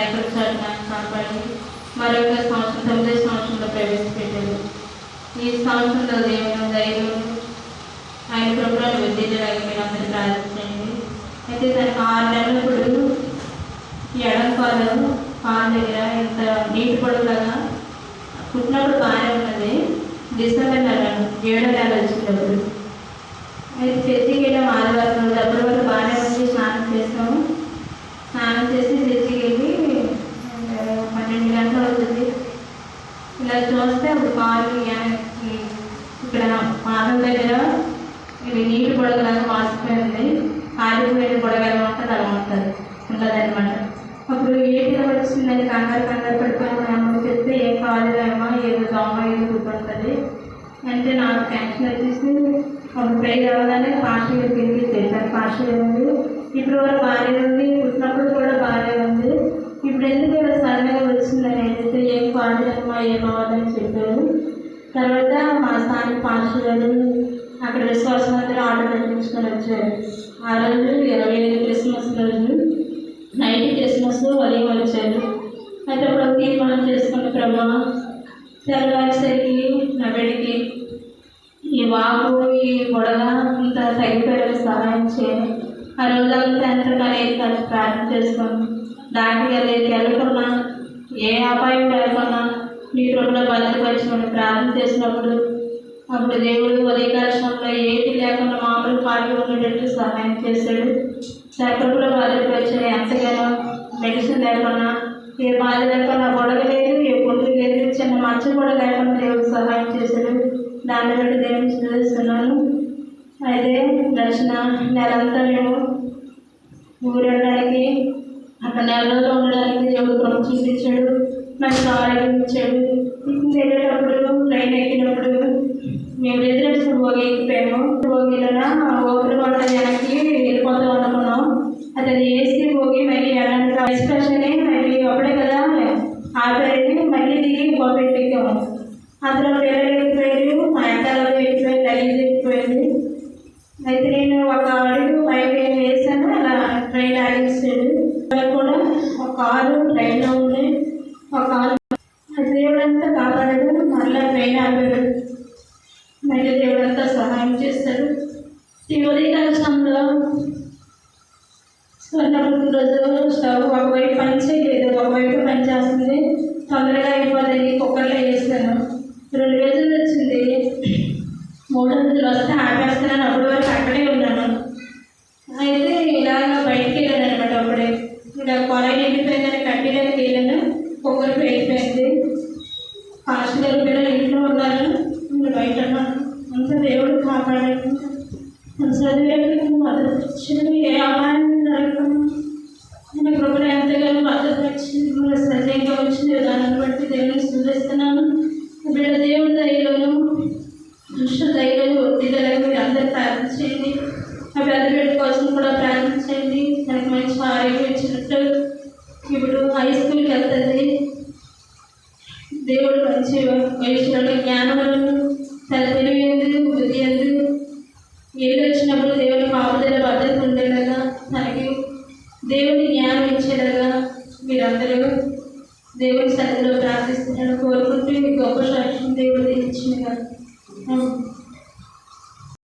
రెక్కల కాపాడి మరొక సంవత్సరం తొమ్మిదో సంవత్సరంలో ప్రవేశపెట్టారు. ఈ సంవత్సరంలో దేవుని ధైర్యం ఆయన ప్రభుత్వాన్ని వృద్ధించడానికి మీరు అందరూ ప్రార్థించండి. అయితే తనకు ఆరు నెలలప్పుడు ఈ ఎడం పాలు పాలు దగ్గర ఇంత నీటి పొడవులాగా పుట్టినప్పుడు బాగానే ఉన్నది. డిసెంబర్ నెల ఏడో నెల వచ్చినప్పుడు అయితే అప్పుడు ఏటిలో వచ్చిందని కంగారు కంగారు పడిపోయి మా అమ్మకి చెప్తే ఏం కాలేదమ్మా ఏదో దొంగ ఏదో కూర్చుంటుంది అంటే నాకు టెన్షన్ వచ్చేసి ఒక ప్రే అవ్వగానే పాస్టర్ తిరిగి చేశారు. పాస్టర్ ఉంది. ఇప్పుడు వరకు బాగానే ఉంది పుట్టినప్పుడు కూడా బాగానే ఉంది. ఇప్పుడు ఎందుకు ఇలా సడన్గా వచ్చిందని అయితే ఏం కాలేదమ్మా ఏం అవ్వదని చెప్పారు. తర్వాత మా స్థానిక పాస్టర్ గారు అక్కడ విశ్వాసం అందరూ ఆర్డర్ పెట్టించుకొని వచ్చారు. ఆ రోజు ఇరవై ఐదు క్రిస్మస్ రోజు నైట్ క్రిస్మస్ ఉదయం వచ్చారు అయితే అప్పుడు తీర్మానం చేసుకున్న ప్రభావ తెల్లవారిసరికి నా బిడ్డకి ఈ వాపు ఈ గొడవ ఇంత తగ్గిపోయేలా సహాయం చేయాలి. ఆ రోజంతా ఎంత పని కలిసి ప్రార్థన చేసుకొని దానికి వెళ్ళేది వెళ్ళకున్నా ఏ అపాయం లేకున్నా మీ కృపలో భద్రపరచుకొని ప్రార్థన చేసినప్పుడు అప్పుడు దేవుడు ఉదయకాలంలో ఏది లేకుండా మామూలు పాటలు ఉండేటట్టు సహాయం చేశాడు. కృపలో వచ్చిన ఎంతగానో మెడిసిన్ లేకున్నా ఏ బాధ లేకుండా గొడవ లేదు ఏ పొందు లేదు చిన్న మచ్చ కూడా లేకుండా దేవుడు సహాయం చేశాడు దాన్ని బట్టి దేవుని చూస్తున్నాను అయితే దర్శన నెలంతా మేము ఊరెళ్ళడానికి అక్కడ నెలలో ఉండడానికి దేవుడు కృప చూపించాడు. మంచి ఆరోగ్యం ఇచ్చాడు. వెళ్ళేటప్పుడు ట్రైన్ ఎక్కినప్పుడు మేము ఎదురేసిన భోగి ఎక్కిపోయాము. భోగిలో ఓపిక పడ్డ వెనక్కి వెళ్ళిపోతాం ఏసీ పోగి మళ్ళీ వెళ్ళండి ఎక్స్ప్రెషన్ మళ్ళీ అప్పుడే కదా ఆపేది మళ్ళీ దిగి గోపెట్టి ఎక్కాము అందులో పిల్లలు ఎక్కిపోయారు మా ఎంతలో ఎక్కిపోయి లగేజ్ ఎక్కిపోయింది అయితే నేను ఒక అడుగు పైకి వేసాను అలా ట్రైన్ ఆగించాడు కూడా ఒక కారు ట్రైన్లో ఉంది ఒక కారు అది దేవుడంతా కాపాడాడు మళ్ళీ ట్రైన్ ఆగాడు మళ్ళీ దేవుడంతా సహాయం చేస్తాడు. శివరీ ఉదయకాల సమయంలో స్వర్ణపురం రోజు స్టవ్ ఒకవైపు పని చేయలేదు ఒకవైపు పని చేస్తుంది తొందరగా అయిపోతుంది కుక్కర్లో వేసాను రెండు రోజులు వచ్చింది మూడు రోజులు వస్తే ఆపేస్తున్నాను అప్పటి వరకు అక్కడే ఉన్నాను అయితే ఇలా బయటికి వెళ్ళాను అనమాట అప్పుడే ఇలా కొలై నిండిపోయిందని కట్టడానికి వెళ్ళాను కుక్కర్ వెళ్ళిపోయింది ఫాస్ట్ గారు పిల్లలు ఇంట్లో ఉన్నారు. బయట ఉన్నాను అంతా దేవుడు కాపాడాను చదివేందుకు మద్దతు ఇచ్చింది బిడ్డని ప్రార్థించండి ఆ పెద్ద బిడ్డ కోసం కూడా ప్రార్థించండి దానికి మంచి ఆరోగ్యం ఇచ్చినట్టు ఇప్పుడు హై స్కూల్కి వెళ్తుంది. దేవుడు మంచి వయసులో జ్ఞానములను తల్లి ఎందు బుద్ధి ఎందు ఏది వచ్చినప్పుడు దేవుడి కాపుదల భద్రత ఉండేలాగా తనకి దేవుడి జ్ఞానం ఇచ్చేలాగా మీరందరూ దేవుడి సరిలో ప్రార్థిస్తున్నాడు కోరుకుంటూ మీకు గొప్ప సాక్ష్యం దేవుడు ఇచ్చిన